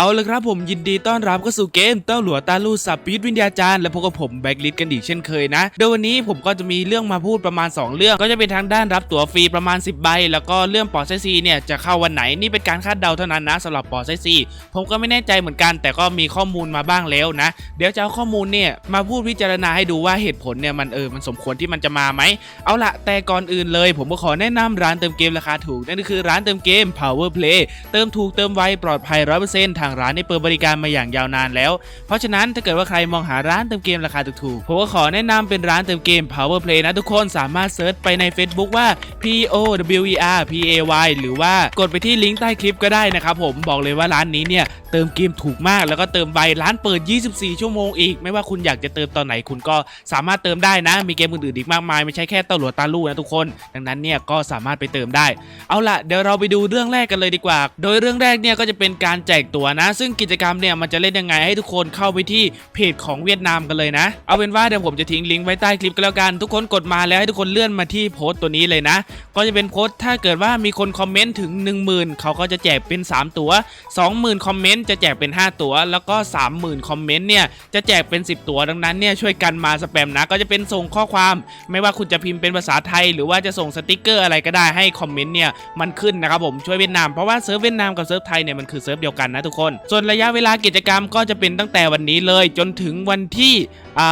เอาละครับผมยินดีต้อนรับเข้าสู่เกมเต้าหลัวตาลูสับปีดวิญญาจารย์และพบกับผมแบ็กลิสกันอีกเช่นเคยนะโดยวันนี้ผมก็จะมีเรื่องมาพูดประมาณ 2 เรื่อง ก็จะเป็นทางด้านรับตั๋วฟรีประมาณ 10 ใบ แล้วก็เรื่องปอไซซีเนี่ยจะเข้าวันไหนนี่เป็นการคาดเดาเท่านั้นนะสำหรับปอไซซีผมก็ไม่แน่ใจเหมือนกัน แต่ก็มีข้อมูลมาบ้างแล้วนะ เดี๋ยวจะเอาข้อมูลเนี่ยมาพูดพิจารณาให้ดูว่าเหตุผลเนี่ยมันเออมันสมควรที่มันจะมาไหมเอาละแต่ก่อนอื่นเลย ผมก็ขอแนะนำร้านเติมเกมราคาถูกนั่นก็คือร้านเติมเกม Power Play เติมถูกเติมไวปลอดภัย100%ทางร้านได้เปิดบริการมาอย่างยาวนานแล้ว เพราะฉะนั้นถ้าเกิดว่าใครมองหาร้านเติมเกมราคาถูกๆผมก็ขอแนะนำเป็นร้านเติมเกม Power Play นะทุกคนสามารถเซิร์ชไปใน Facebook ว่า P O W E R P A Y หรือว่ากดไปที่ลิงก์ใต้คลิปก็ได้นะครับผมบอกเลยว่าร้านนี้เนี่ยเติมเกมถูกมากแล้วก็เติมไวร้านเปิด 24 ชั่วโมงอีก ไม่ว่าคุณอยากจะเติมตอนไหนคุณก็สามารถเติมได้นะ มีเกมอื่นๆอีกมากมายไม่ใช่แค่ต้าหลวตาลู่นะทุกคน ดังนั้นเนี่ยก็สามารถไปเติมได้ เอาล่ะเดี๋ยวเราไปดูเรื่องแรกกันเลยดีกว่า โดยเรื่องแรกเนี่ยก็จะเป็นการแจกตัวนะ ซึ่งกิจกรรมเนี่ยมันจะเล่นยังไงให้ทุกคนเข้าไปที่เพจของเวียดนามกันเลยนะ เอาเป็นว่าเดี๋ยวผมจะทิ้งลิงก์ไว้ใต้คลิปกันแล้วกัน ทุกคนกดมาแล้วให้ทุกคนเลื่อนมาที่โพสต์ตัวนี้เลยนะ ก็จะเป็นโพสต์ถ้าเกิดว่ามีคนคอมเมนต์ถึง 10,000 เขาก็จะแจกเป็น 3 ตัว 20,000 คอมเมนต์จะแจกเป็น 5 ตัว แล้วก็ 30,000 คอมเมนต์เนี่ยจะแจกเป็น 10 ตัวดังนั้นเนี่ยช่วยกันมาสแปมนะก็จะเป็นส่งข้อความ ไม่ว่าคุณจะพิมพ์เป็นภาษาไทย หรือว่าจะส่งสติกเกอร์อะไรก็ได้ให้คอมเมนต์เนี่ยมันขึ้นนะครับผมช่วยเวียดนามเพราะว่าเซิร์ฟเวียดนามกับเซิร์ฟไทยเนี่ยมันคือเซิร์ฟเดียวกันนะทุกคนส่วนระยะเวลากิจกรรมก็จะเป็นตั้งแต่วันนี้เลย จนถึงวันที่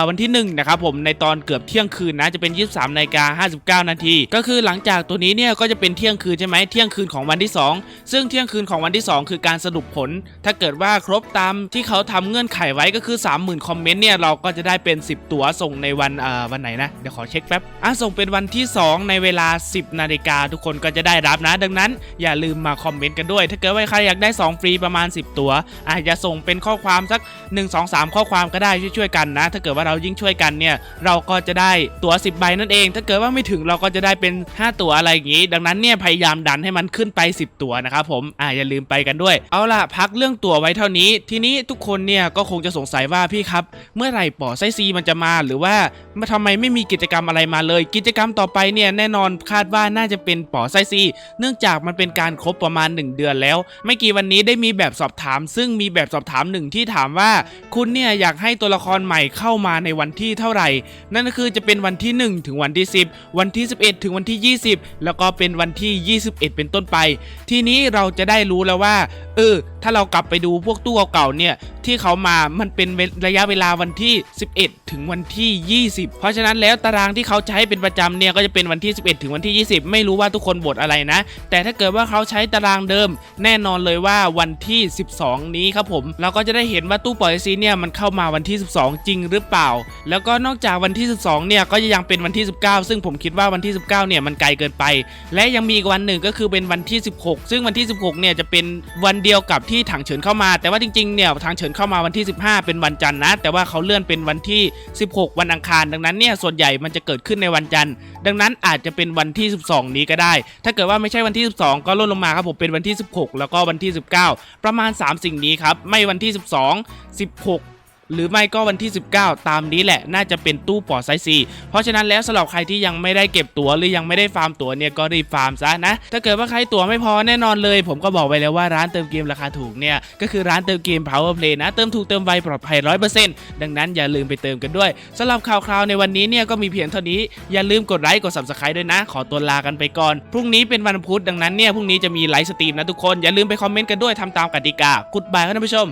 วันที่1นะครับผมในตอนเกือบเที่ยงคืนนะจะเป็น 23นาฬิกา59 นาที ก็คือหลังจากตัวนี้เนี่ยก็จะเป็นเที่ยงคืนใช่ไหมเที่ยงคืนของวันที่ 2 ซึ่งเที่ยงคืนของวันที่ 2 คือการสรุปผล ถ้าเกิดว่าครบตามที่เขาทำเงื่อนไขไว้ก็คือ 30,000 คอมเมนต์เนี่ยเราก็จะได้เป็น 10 ตั๋วส่งในวันวันไหนนะเดี๋ยวขอเช็คแป๊บอะส่งเป็นวันที่ 2 ในเวลา 10 นาฬิกาทุกคนก็จะได้รับนะ ดังนั้น อย่าลืมมาคอมเมนต์กันด้วย ถ้าเกิดว่าใครอยากได้ 2 ฟรีประมาณ 10ตัว อาจจะส่งเป็นข้อความสัก 1 2 3 ข้อความก็ได้ช่วยๆกันนะ ถ้าเกิดว่าเรายิ่งช่วยกันเนี่ยเราก็จะได้ตั๋ว 10 ใบนั่นเอง ถ้าเกิดว่าไม่ถึงเราก็จะได้เป็น 5 ตั๋วอะไรอย่างงี้ ดังนั้นเนี่ยพยายามดันให้มันขึ้นไป 10 ตั๋วนะครับผมอ่าอย่าลืมไปกันด้วย เอาล่ะพักเรื่องตั๋วไว้เท่านี้ ทีนี้ทุกคนเนี่ยก็คงจะสงสัยว่าพี่ครับ เมื่อไหร่ปอไซซีมันจะมาหรือว่าทำไมไม่มีกิจกรรมอะไรมาเลย กิจกรรมต่อไปเนี่ยแน่นอนคาดว่าน่าจะเป็นปอไซซีเนื่องจากมันเป็นการครบประมาณ 1 เดือนแล้ว ไม่กี่วันนี้ได้มีแบบสอบถาม ซึ่งมีแบบสอบถามหนึ่งที่ถามว่า คุณเนี่ยอยากให้ตัวละครใหม่เข้ามาในวันที่เท่าไหร่ นั่นก็คือจะเป็นวันที่ 1 ถึงวันที่ 10 วันที่ 11 ถึงวันที่ 20 แล้วก็เป็นวันที่ 21 เป็นต้นไป ทีนี้เราจะได้รู้แล้วว่า เออ ถ้าเรากลับไปดูพวกตู้เก่าๆเนี่ย ที่เขามามันเป็นระยะเวลาวันที่ 11 ถึงวันที่ 20 เพราะฉะนั้นแล้วตารางที่เขาใช้เป็นประจำเนี่ยก็จะเป็นวันที่ 11 ถึงวันที่ 20 ไม่รู้ว่าทุกคนบทอะไรนะ แต่ถ้าเกิดว่าเขาใช้ตารางเดิม แน่นอนเลยว่าวันที่ 12 นี้ครับผม เราก็จะได้เห็นว่าตู้ปล่อยซีเนี่ยมันเข้ามาวันที่ 12 จริงหรือเปล่า แล้วก็นอกจากวันที่ 12 เนี่ยก็จะยังเป็นวันที่ 19 ซึ่งผมคิดว่าวันที่ 19 เนี่ยมันไกลเกินไป และยังมีอีกวันหนึ่งก็คือเป็นวันที่ 16 ซึ่งวันที่ 16 เนี่ยจะเป็นวันเดียวกับที่ถังเฉินเข้ามา แต่ว่าจริงๆเนี่ยถังเฉินเข้ามาวันที่ 15 เป็นวันจันทร์นะ แต่ว่าเขาเลื่อนเป็นวันที่ 16 วันอังคาร ดังนั้นเนี่ยส่วนใหญ่มันจะเกิดขึ้นในวันจันทร์ ดังนั้นอาจจะเป็นวันที่ 12 นี้ก็ได้ ถ้าเกิดว่าไม่ใช่วันที่ 12 ก็ลดลงมาครับผมเป็นวันที่ 16 แล้วก็วันที่ 19 ประมาณ 3 สิ่งนี้ครับไม่วันที่ 12 16 หรือไม่ก็วันที่ 19 ตามนี้แหละน่าจะเป็นตู้ปอดไซซีเพราะฉะนั้นแล้วสำหรับใครที่ยังไม่ได้เก็บตั๋วหรือยังไม่ได้ฟาร์มตั๋วเนี่ยก็รีบฟาร์มซะนะ ถ้าเกิดว่าใครตั๋วไม่พอแน่นอนเลย ผมก็บอกไปแล้วว่าร้านเติมเกมราคาถูกเนี่ยก็คือร้านเติมเกม Power Play นะ เติมถูกเติมไวปลอดภัย 100%ดังนั้นอย่าลืมไปเติมกันด้วยสำหรับข่าวคราวในวันนี้เนี่ยก็มีเพียงเท่านี้อย่าลืมกดไลค์กด subscribe ด้วยนะ ขอตัวลากันไปก่อนพรุ่งนี้เป็นวันพุธดังนั้นเนี่ยพรุ่งนี้จะมีไลฟ์สตรีมนะทุกคนอย่าลืมไปคอมเมนต์กันด้วยทำตามกติกากดบายครับท่านผู้ชม